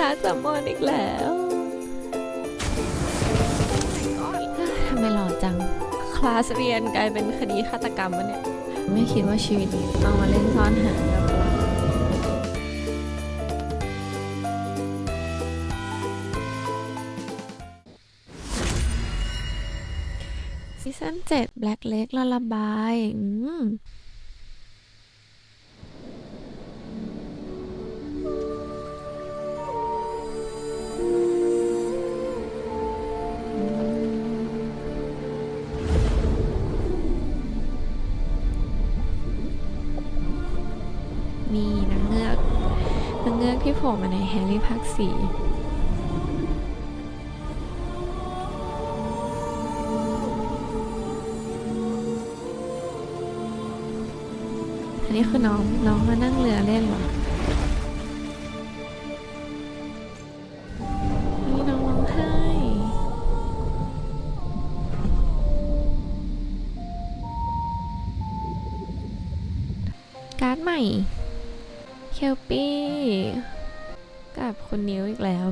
การ์ดซัมมอนอีกแล้วทำไมหล่อจัง คลาสเรียนกลายเป็นคดีฆาตกรรมวะเนี่ย ไม่คิดว่าชีวิตนี้ต้องมาเล่นซ่อนหาแบบเราซีซั่น7 Black Lake ละระบาย อืมมี มาในแฮร์รี่ภาคสี่อันนี้คือน้องน้องมานั่งเรือเล่นเหรอ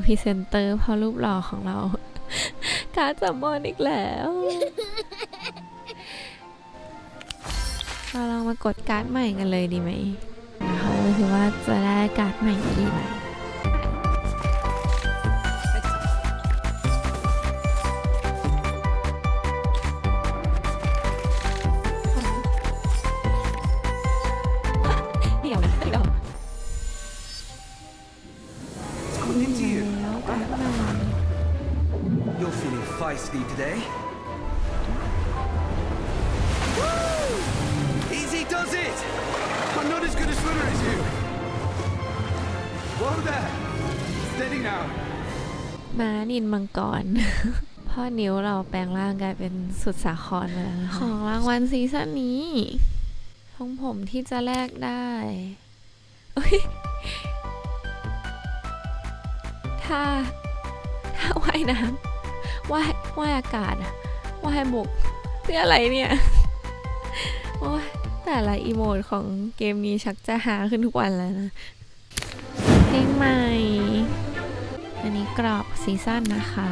รีเซนเตอร์เพอรูปหล่อของเรา การ์ดจัมมอนอีกแล้วเราลองมากดการ์ดใหม่กันเลยดีไหมนะคะก็คือว่าจะได้การ์ดใหม่กี่ใบ feisty today. Easy does it! I'm not as good a swimmer as you. Whoa there! Steady now. ม้านินมังกร พ่อนิ้วเราแปลงร่างกลายเป็นสุดสาครมาแล้วนะคะของรางวัลซีซั่นนี้ทรงผมที่จะแลกได้อุ๊ยถ้าถ้าว่ายน้ำ ว่ายว่ายอากาศว่ายบกเพื่ออะไรเนี่ยโอ้ยแต่ละอีโมดของเกมนี้ชักจะหาขึ้นทุกวันแล้วนะเพลงใหม่ อันนี้กรอบซีซั่นนะคะ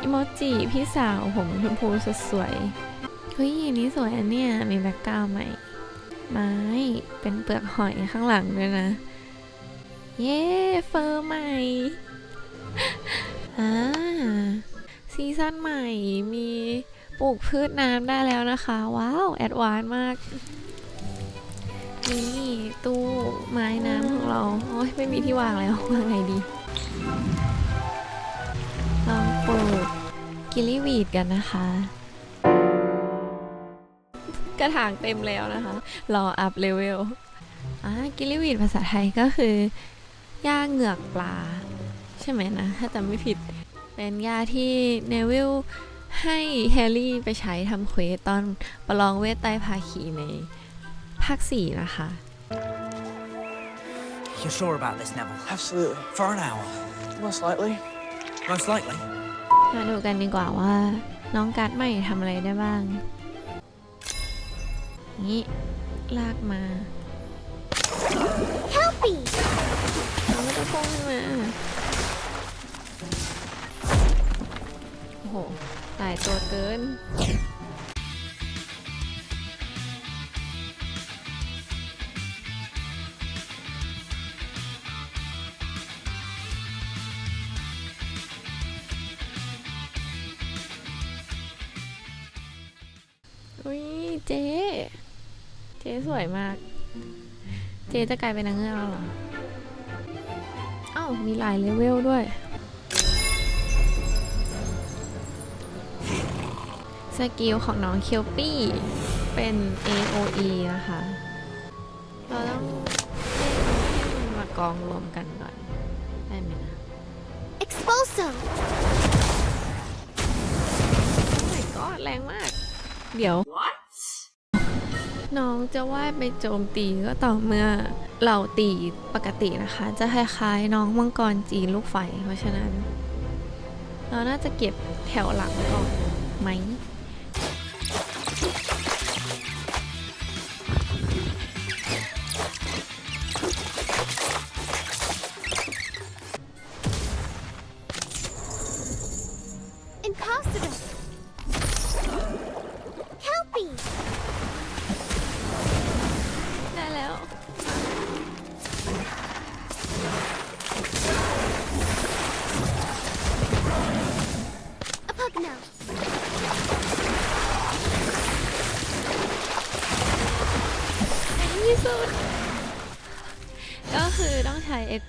อิโมจิพี่สาวผมชมพูสดสวยเฮ้ยอันนี้สวยอันเนี้ยมีแบ็กกราวใหม่ ไม้เป็นเปลือกหอยข้างหลังด้วยนะ เย้เฟอร์ใหม่อ่า ซีซั่นใหม่มีปลูกพืชน้ำได้แล้วนะคะ ว้าว แอดวานมาก นี่ตู้ไม้น้ำของเรา โอ้ยไม่มีที่วางแล้ว วางไงดีลองปลูกกิลลี่วีดกันนะคะ กระถางเต็มแล้วนะคะ รออัพเลเวลอ่ากิลลี่วีดภาษาไทยก็คือหญ้าเหงือกปลา ใช่ไหมนะ ถ้าจำไม่ผิด เป็นหญ้าที่เนวิลให้แฮร์รี่ไปใช้ทำเควสตอนประลองเวทใต้ภาคีในภาค 4 นะคะ You're sure about this, Neville? Absolutely. For an hour? Most likely. Most likely. มาดูกันดีกว่าว่าน้องการ์ดใหม่ทำอะไรได้บ้าง นี่ ลากมา Helpy เราไม่ต้องพุ่งขึ้นมา หหลายตัวเกิน อุ้ยเจ๊ เจ๊สวยมาก เจ๊จะกลายเป็นนางเงือกแล้วเหรอ เอ้า มีหลายเลเวลด้วย สกิลของน้องเคียวปี้เป็น AOE นะคะ เราต้องเล่นให้มันมากองรวมกันก่อน ได้ไหมนะ Expulso! โอ้ my god แรงมาก เดี๋ยวน้องจะว่ายไปโจมตีก็ต่อเมื่อเหล่าตีปกตินะคะ จะคล้ายๆน้องมังกรจีนลูกไฟ เพราะฉะนั้น เราน่าจะเก็บแถวหลังก่อนไหม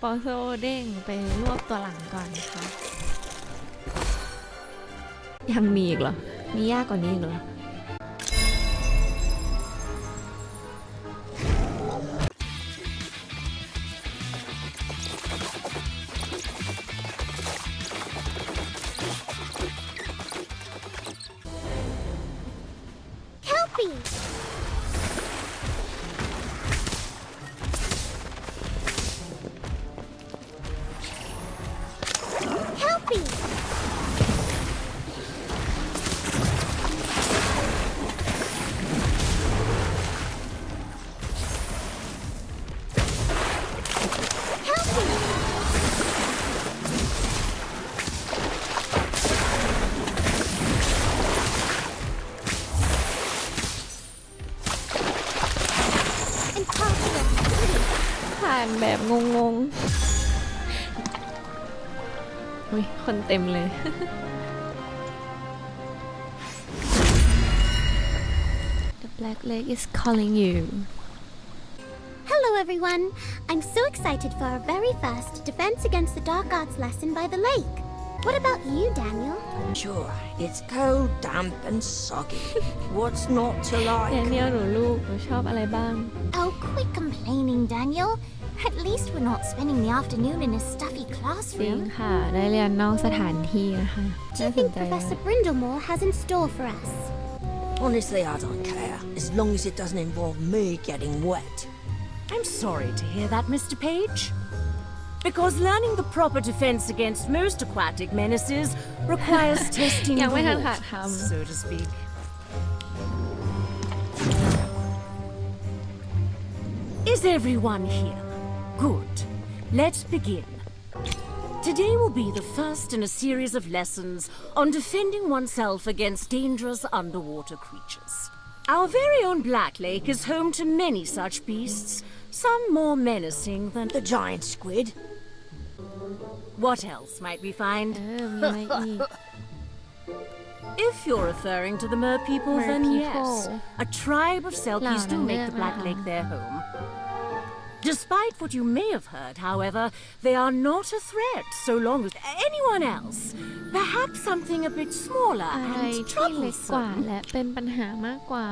ปอโปโซเด้งไปรวบตัวหลังก่อนนะคะ ยังมีอีกเหรอ มียากกว่านี้อีกเหรอ านแบบงงๆ อุ้ย คนเต็มเลย The black leg is calling you Hello, everyone. I'm so excited for our very first Defense Against the Dark Arts lesson by the lake. What about you, Daniel? Sure, it's cold, damp, and soggy. What's not to แด like? เนียลหนูลูก หนูชอบอะไรบ้าง Oh, quit complaining, Daniel. At least we're not spending the afternoon in a stuffy จริง classroom. ค่ะ ได้เรียนนอกสถานที่นะคะ Do น่า you สน think ใจนะ Professor Brindlemore has in store for us? Honestly, I don't care, as long as it doesn't involve me getting wet. I'm sorry to hear that, Mr. Page. Because learning the proper defense against most aquatic menaces requires testing ยัง the ไม่ทันขาด waters, คำ so to speak. Is everyone here? Good. Let's begin. Today will be the first in a series of lessons on defending oneself against dangerous underwater creatures. Our very own Black Lake is home to many such beasts, some more menacing than... The giant squid. What else might we find? Oh, we might need... If you're referring to the mer people, mer then people. yes. A tribe of Selkies do make the Black Lake their home. Despite what you may have heard, however, they are not a threat so long as anyone else. Perhaps something a bit smaller อะไร and ที่เล็กกว่า troublesome. และเป็นปัญหามากกว่า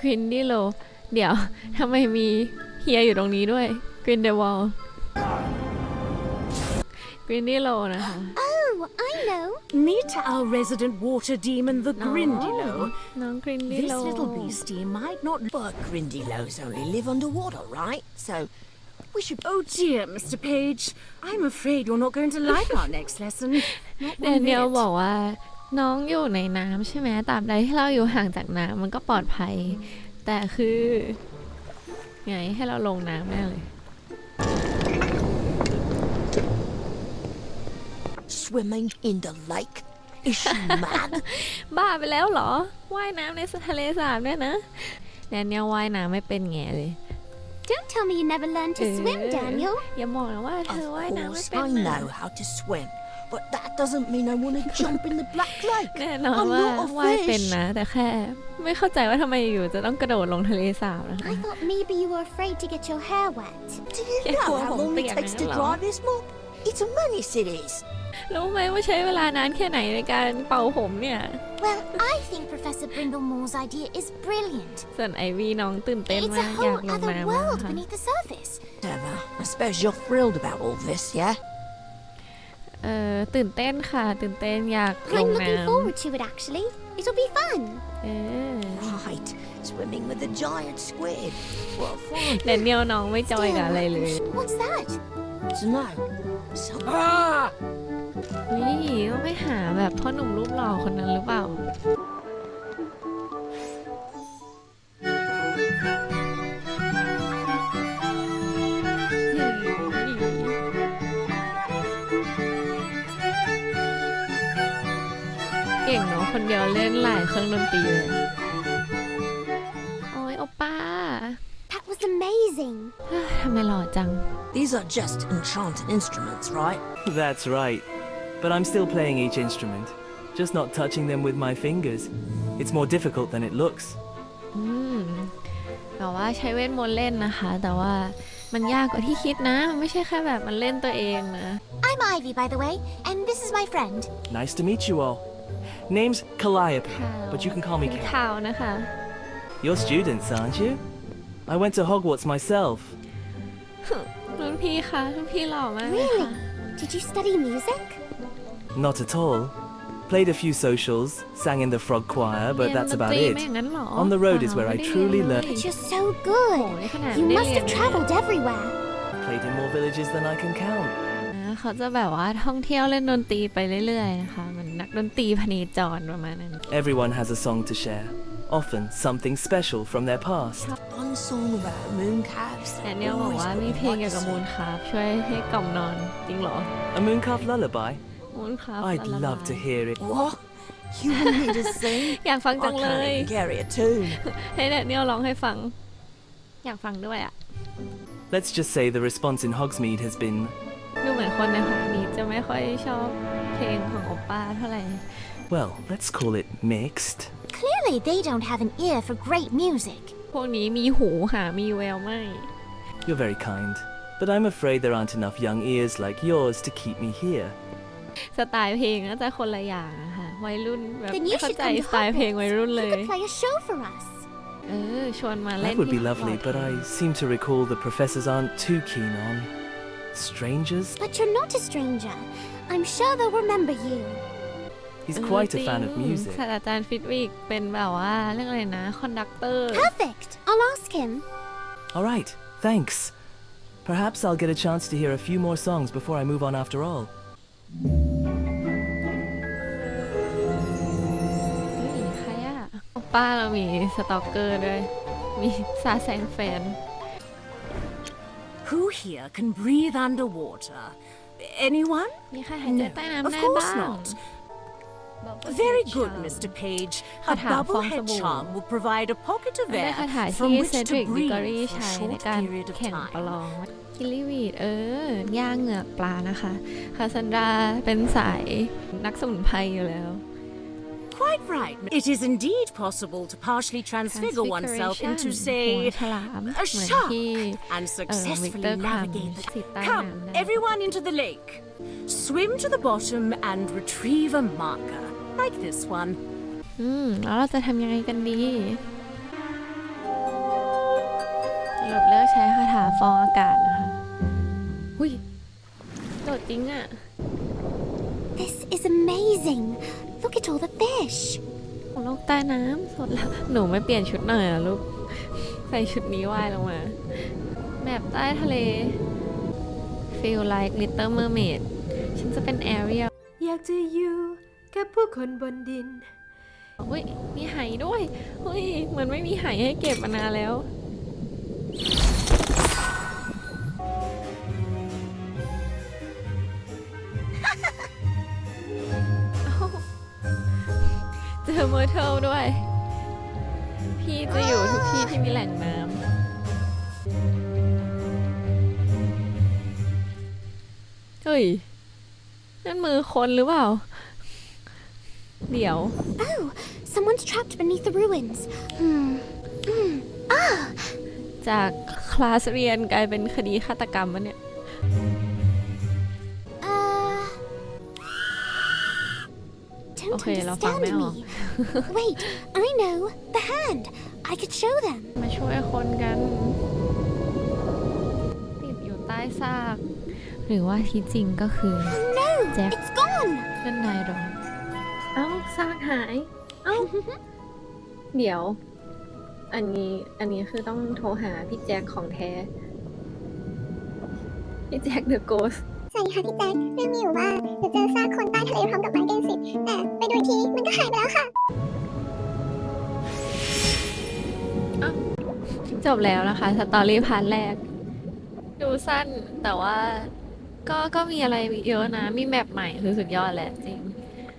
กรินดิโล เดี๋ยวทำไมมีเฮียอยู่ตรงนี้ด้วย กรินเดวอลกรินดิโลนะคะ Oh, I know. Meet our resident water demon, the Grindilo. น้องกรินดิ This โล little beastie might not But grindylows only live underwater, right? So, we should. Oh dear, Mr. Page. I'm afraid you're not going to like our next lesson. Not แด one เนียล bit. บอกว่าน้องอยู่ในน้ำใช่ไหมตราบใดที่เราอยู่ห่างจากน้ำมันก็ปลอดภัย แต่คือไงให้เราลงน้ำแน่เลย Swimming in the lake? Is she mad? บ้าไปแล้วเหรอ ว่ายน้ำในทะเลสาบเนี่ยนะ แดเนียลว่ายน้ำไม่เป็นแง่เลย Don't tell me you never learned to swim, Eh. Daniel. อย่าบอกนะว่าเธ of อว่ายน้ำไม่ course, เป็น I นะ know how to swim. But that doesn't mean I want to jump in the Black Lake. แน่นอน I'm ว่า not a ว่ายเป็น fish. นะ แต่แค่ ไม่เข้าใจว่าทำไมอยู่จะต้องกระโดดลงทะเลสาบนะคะ I thought maybe you were afraid to get your hair wet. Do you Yeah, know well, how long it yeah, takes to hello. dry this mop? It's a menace, it is. รู้ไหมว่าใช้เวลานานแค่ไหนในการเป่าผมเนี่ย Well, I think Professor Brindlemore's idea is brilliant. ส่วนไอวีน้องตื่นเต้น It's มา a กอยาก whole ลง other น้ำมาก world ค่ะ beneath the surface. Whatever. I suppose you're thrilled about all this, yeah? เออตื่นเต้นค่ะ ตื่นเต้นอยากล I'm ง looking น้ forward to it, actually. It'll be fun. ำเออ Right. Swimming with a giant squid. What fun. แดเนียลน้องไม่จอยกับอะไรเลย What's that? Dunno. Some... Ah! วิต้องไปหาแบบพ่อหนุ่มรูปหล่อคนนั้นหรือเปล่า เก่งเนาะคนเดียวเล่นหลายเครื่องดนตรีเลย โอ้ยโอป้า That was amazing. เฮ้ยทำไมหล่อจัง These are just enchanted instruments, right? That's right. But I'm still playing each instrument, just not touching them with my fingers. It's more difficult than it looks. อืมแต่ว่าใช้เวทมนต์เล่นนะคะ แต่ว่ามันยากกว่าที่คิดนะ มันไม่ใช่แค่แบบมันเล่นตัวเองนะ I'm Ivy, by the way, and this is my friend. Nice to meet you all. Name's Calliope, but you can call me เป็น Cal. ข่าวนะคะ You're students, aren't you? I went to Hogwarts myself. รุ่นพี่คะรุ่นพี่หล่อมากเลยค่ะ Really? Did you study music? Not at all. Played a few socials, sang in the frog choir, but เรียน that's ดน about ตรี it. ไม่อย่างนั้นหรอ On the road is เปล่า where I ไม่ได้ truly เรียน learned- เลย But you're so โอ้ good. ยขนาด You ไม่ได้ must เรียน have เลย traveled everywhere. Played in more villages than I can count. นะเขาจะแบบว่าท่องเที่ยวเล่นดนตรีไปเรื่อยๆนะคะเหมือนนักดนตรีพเนจรประมาณนั้น Everyone has a song to share, often something special from their past. One song about mooncalves. แต่เนี่ยบอกว่ามีเพลงเกี่ยวกับมูลคาร์ฟช่วยให้กล่อมนอนจริงเหรอ A mooncalf lullaby? มูลคาร์ฟ I'd love to hear it. What? You want me to sing? อยากฟัง I จังเล can't ย even carry a tune. ให้แดเนียลร้องให้ฟัง อยากฟังด้วยอ่ะ Let's just say the response in Hogsmeade has been ดูเหมือนคนในห้องนี้จะไม่ค่อยชอบเพลงของโอป้าเท่าไหร่ well, let's call it mixed. Clearly, they don't have an ear for great music. พวกนี้มีหูหามีแววไม่ You're very kind, but I'm afraid there aren't enough young ears like yours to keep me here. สไตล์เพลงน่าจะคนละอย่างอะค่ะ วัยรุ่นแบบ Then ไม่ you เข้า should ใจ come to สไตล์เพลงวัยรุ่น Hogwarts. เล You ย could play a show for us. เออ ชวนมาเล่น That would be ที่ lovely, Hogwarts but I seem to recall the professors aren't too keen on strangers. But you're not a stranger. I'm sure they'll remember you. He's เออ quite จ a ริง fan of music. ศาสตราจารย์ฟิตวิกเป็นแบบว่าเรื่องอะไรนะ คอนดักเตอร์ Perfect. I'll ask him. All right, thanks. Perhaps I'll get a chance to hear a few more songs before I move on after all. เฮ้ยใครอะโอป้าเรามีสตอกเกอร์ด้วย มีซาแซงแฟน Who here can breathe underwater? Anyone? มีใครหายใจ No, ใต้น้ำ of ได้ course บ้าง not. Very good, Mr. Page. A Kata fong bubblehead sabu. charm will provide a pocket of ได้ air คาถา from ที่ which เซด to ริกดิกอ breathe รี่ for ใช้ a ใน short การ period of แข่งประล time. อง กิลลิวีดเออย่าง เหงือกปลานะคะคาซันดราเป็นสายนักสมุนไพรอยู่แล้ว Quite right. It is indeed possible to partially transfigure oneself into, Transfiguration หัว say, ฉลาม a เหมือน shark ที่ and เออ successfully วิกเตอร์ครัม navigate สิ the ใต้ Come, น้ำได้ everyone into the lake. Swim to the bottom and retrieve a marker, like this one. อืม แล้วเราจะทำยังไงกันดีสรุปเลือกใช้คาถาฟองอากาศนะคะ หุยโดดจริงอะ This is amazing. Look at all the fish. ของโลกใต้น้ำสดแล้ว หนูไม่เปลี่ยนชุดหน่อยเหรอะลูก ใส่ชุดนี้ว่ายลงมา แบบใต้ทะเล feel like little mermaid ฉันจะเป็น Ariel อยากจะอยู่กับผู้คนบนดิน อุ้ยมีไหด้วยอุ้ยเหมือนไม่มีไหให้เก็บมานานแล้ว เจอเมอร์เทลด้วย พี่จะอยู่ทุกที่ที่มีแหล่งน้ำเฮ้ย นั่นมือคนหรือเปล่า เดี๋ยว Oh, someone's trapped beneath the ruins. Hmm. จากคลาสเรียนกลายเป็นคดีฆาตกรรมวะเนี่ย Don't Okay, เราฟัง understand ไม่ออก me. Wait, I know. The hand. I could show them. มาช่วยคนกัน ติดอยู่ใต้ซาก หรือว่าที่จริงก็คือ No, Jack. it's gone. เล่นนายรอนเอ้าซากหาย เอ้า เดี๋ยว อันนี้ อันนี้คือต้องโทรหาพี่แจ็คของแท้ พี่แจ็คเดอะโกส สวัสดีค่ะพี่แจ็คเรื่องมีอยู่ว่าหนูเจอซากคนใต้ทะเลพร้อมกับไม้กายสิทธิ์แต่ หายไปแล้วค่ะ จบแล้วนะคะสตอรี่พาร์ทแรก ดูสั้นแต่ว่าก็ก็มีอะไรเยอะนะ มีแมปใหม่คือสุดยอดแหละจริง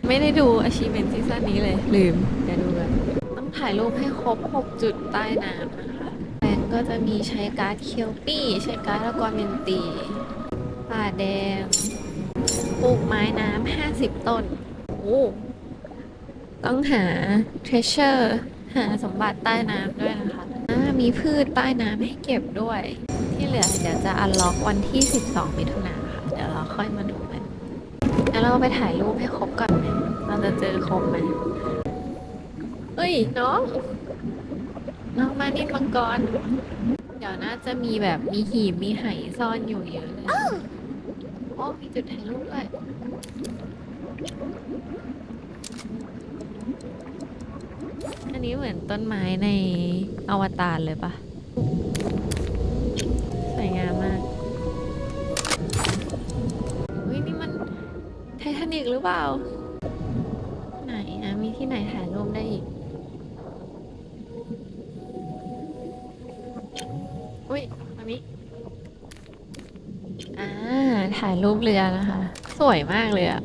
ไม่ได้ดู achievement ซีซั่นนี้เลย ลืมเดี๋ยวดูกันต้องถ่ายรูปให้ครบ 6 จุดใต้น้ำนะคะแบงก์ก็จะมีใช้การ์ดเคียวปี้ใช้การ์ดแล้วก็เมนตีป่าแดงปลูกไม้น้ำ50 ต้น โอ้ ต้องหา treasure หาสมบัติใต้น้ำด้วยนะคะอ่ามีพืชใต้น้ำให้เก็บด้วย ที่เหลือเดี๋ยวจะอันล็อกวันที่ 12 มิถุนายนค่ะ เดี๋ยวเราค่อยมาดูกันแล้วเราไปถ่ายรูปให้ครบก่อนไหมเราจะเจอครบไหมเฮ้ย น้อง น้องมานิดมังกร เดี๋ยวน่าจะมีแบบมีหีบมีไหซ่อนอยู่เยอะเลย โอ้ มีจุดถ่ายรูปด้วย นนี้เหมือนต้นไม้ในอวตารเลยปะสวยงามมากอุ้ยนี่มันไททานิกหรือเปล่า ไหนอะมีที่ไหนถ่ายรูปได้อีก อุ้ยมามิอ่าถ่ายรูปเรือนะคะ สวยมากเลยอะ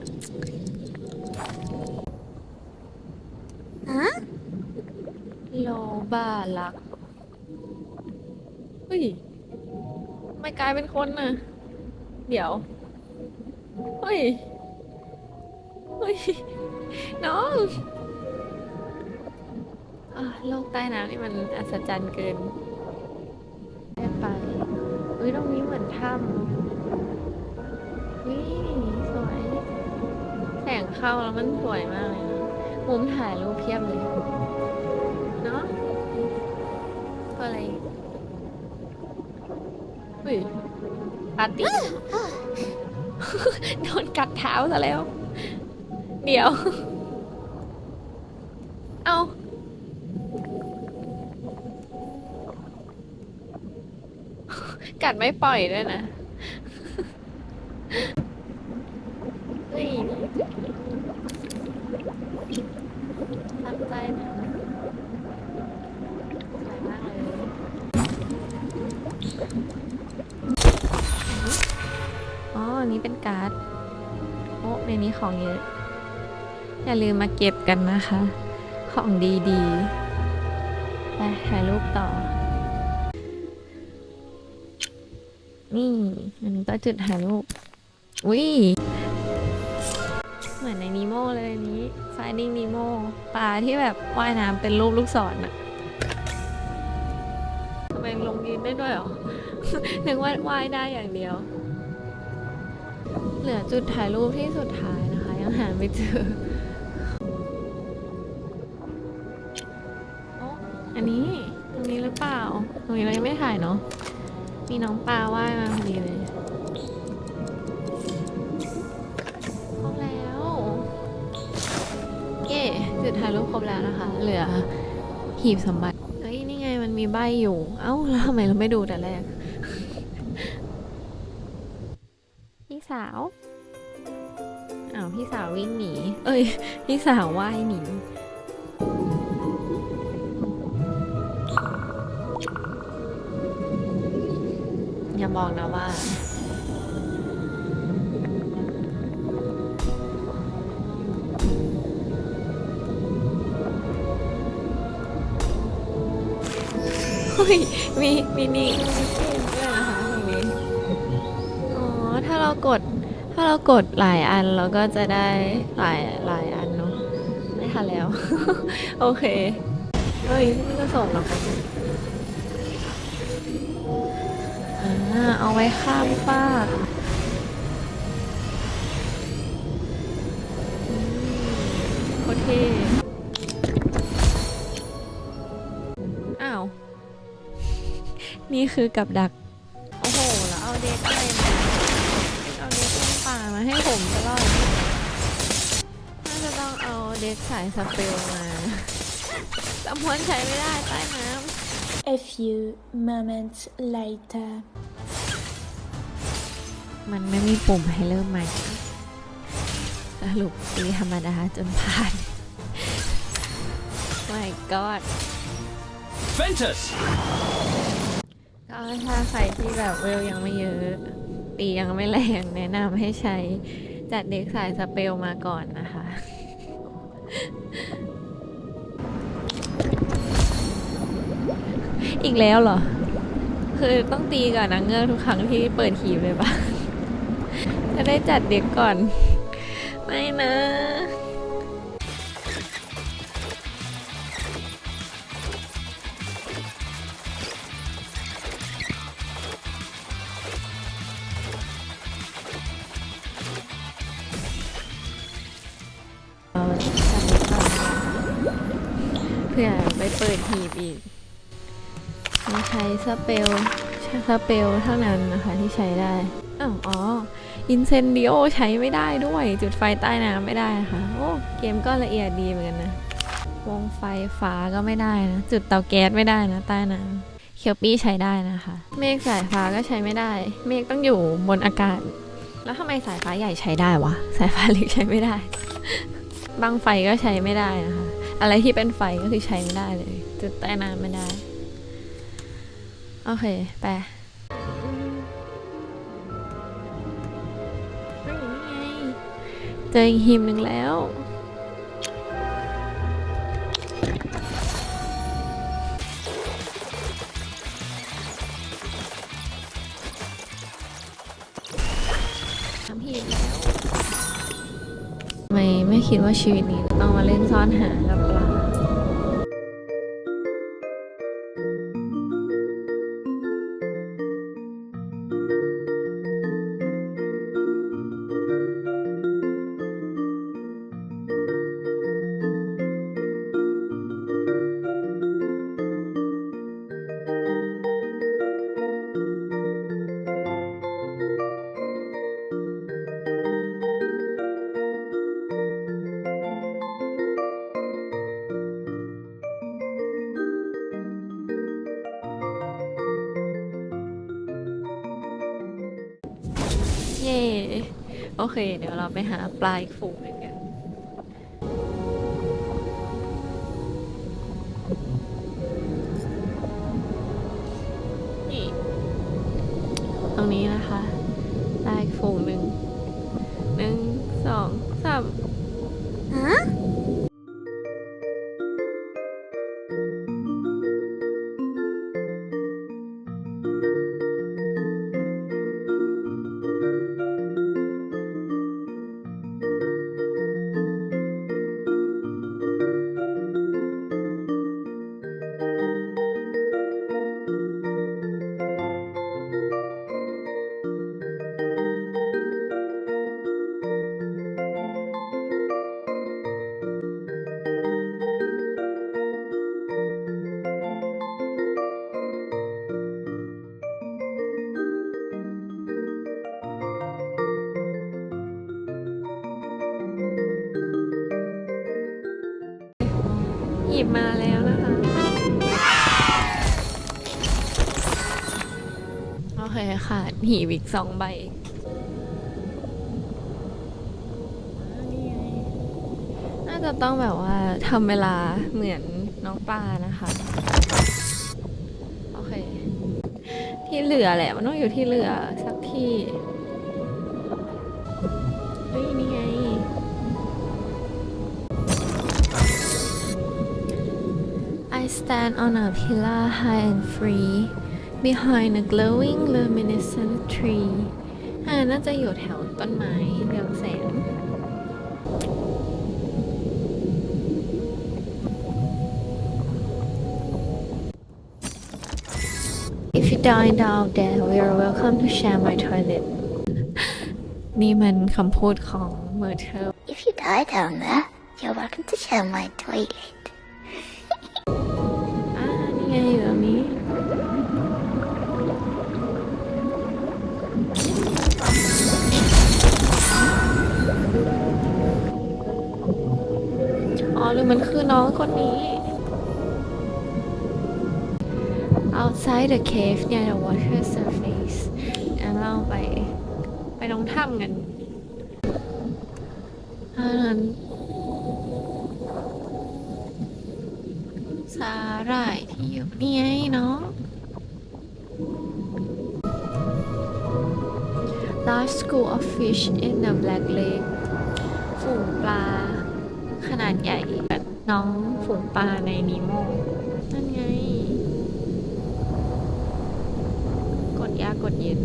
บ้าลัก เฮ้ยทำไม่กลายเป็นคนน่ะเดี๋ยว เฮ้ย เฮ้ย น้องอโลกใต้น้ำนี่มันอัศจรรย์เกินได้ไปเฮ้ยตรงนี้เหมือนถ้ำเฮ้ยสวย แสงเข้าแล้วมันสวยมากเลยนะมุมถ่ายรูปเพียบเลย ปาร์ตี้โดนกัดเท้าซะแล้ว เดี๋ยว เอากัดไม่ปล่อยด้วยนะ ของเยอะ อย่าลืมมาเก็บกันนะคะ ของดีๆ ไปถ่ายรูปต่อ นี่อันนี้ก็จุดถ่ายรูป อุ้ย เหมือนในนีโมเลยนี้ Finding Nemo ปลาที่แบบว่ายน้ำเป็นรูปลูกศรอะทำไมลงดินได้ด้วยหรอ นึกว่าว่ายได้อย่างเดียว เหลือจุดถ่ายรูปที่สุดท้าย ยังหาไม่เจออ้อันนี้ตรงนี้หรือเปล่า ตรงนี้เรายังไม่ถ่ายเนาะ มีน้องปลาว่ายมาพอดีเลยครบแล้วเย่จุดถ่ายรูปครบแล้วนะคะ เหลือหีบสมบัติเฮ้ยนี่ไงมันมีใบอยู่ เอ้าแล้วทำไมเราไม่ดูแต่แรกพี่สาว พี่สาววิ่งหนี เอ้ย พี่สาวว่ายหนีอย่าบอกนะว่า เฮ้ย มี มีนี่มีเกมด้วยนะคะตรงนี้ อ๋อ ถ้าเรากด ถ้าเรากดหลายอันเราก็จะได้หลายหลายอันเนาะไม่ทันแล้ว โอเค เฮ้ยนี่ก็ส่งหรอคะอ่าเอาไว้ข้ามฟากโคตรเท่อ้าว นี่คือกับดัก ให้ผมตลอดน่าจะต้องเอาเด็กสายสเปลมาสมวนใช้ไม่ได้ใต้น้ A few moments later. ำมันไม่มีปุ่มให้เริ่มใหม่สรุปตีธรรมดาจนผ่าน my god Ventus! ก็ถ้าใครที่แบบเวลยังไม่เยอะ ตียังไม่แรงแนะนำให้ใช้จัดเด็กสายสเปลมาก่อนนะคะอีกแล้วเหรอ คือต้องตีก่อนนะเงือกทุกครั้งที่เปิดหีบเลยปะจะได้จัดเด็กก่อน ไม่นะ เพื่อไปเปิดหีบอีกต้องใช้สเปลใช้สเปลเท่านั้นนะคะที่ใช้ได้อ๋ออินเซนดิโอใช้ไม่ได้ด้วย จุดไฟใต้น้ำไม่ได้นะคะโอ้เกมก็ละเอียดดีเหมือนกันนะ วงไฟฟ้าก็ไม่ได้นะ จุดเตาแก๊สไม่ได้นะ ใต้น้ำเคียวปี้ใช้ได้นะคะ เมฆสายฟ้าก็ใช้ไม่ได้ เมฆต้องอยู่บนอากาศ แล้วทำไมสายฟ้าใหญ่ใช้ได้วะ สายฟ้าเล็กใช้ไม่ได้ บางไฟก็ใช้ไม่ได้นะคะ อะไรที่เป็นไฟก็คือใช้ไม่ได้เลย จุดใต้น้ำไม่ได้ โอเค ไปเจออีกหิมหนึ่งแล้ว คิดว่าชีวิตนี้จะต้องมาเล่นซ่อนหากับปลาเโอเค เดี๋ยวเราไปหาปลาอีกฝูงหนึ่ง หีบอีกสองใบน่าจะต้องแบบว่าทำเวลาเหมือนน้องปลานะคะ โอเค ที่เหลือแหละ มันต้องอยู่ที่เหลือสักที่เฮ้ยนี่ไง I stand on a pillar high and free behind a glowing luminescent tree อ่าน่าจะอยู่แถวต้นไม้เรืองแสง If you dine down there we are welcome to share my toilet นี่มันคำพูดของเมอร์เทล If you die down there, you're welcome to share my toilet. อ่านี่ไงอยู่ตรงนี้ ้ หรือมันคือน้องคนนี้ outside the cave near the water surface งั้นเราไป ไปลงถ้ำกันอันนั้นสาหร่ายที่อยู่นี่ไงเนาะ large school of fish in the Black Lake ฝูงปลา ขนาดใหญ่ น้องฝูงปลาในนีโมนั่นไง กดยากกดเย็น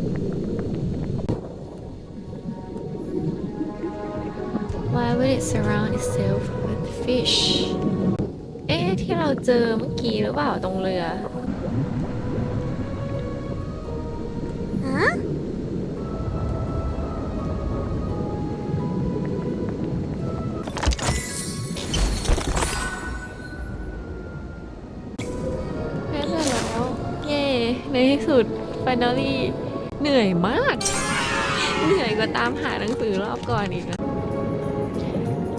Why would it surround itself with fish เอ๊ะที่เราเจอเมื่อกี้หรือเปล่าตรงเรือ สุด finally เหนื่อยมาก เหนื่อยกว่าตามหาหนังสือรอบก่อนอีกนะ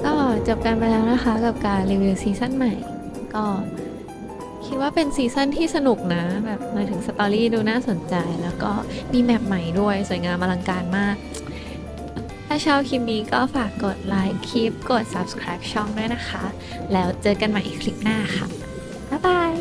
ก็จบกันไปแล้วนะคะกับการรีวิวซีซั่นใหม่ ก็คิดว่าเป็นซีซั่นที่สนุกนะแบบมาถึงสตอรี่ดูน่าสนใจ แล้วก็มีแมปใหม่ด้วยสวยงามอลังการมาก ถ้าชอบคลิปนี้ก็ฝากกดไลค์คลิปกด subscribe ช่องด้วยนะคะ แล้วเจอกันใหม่อีกคลิปหน้าค่ะ บ๊ายบาย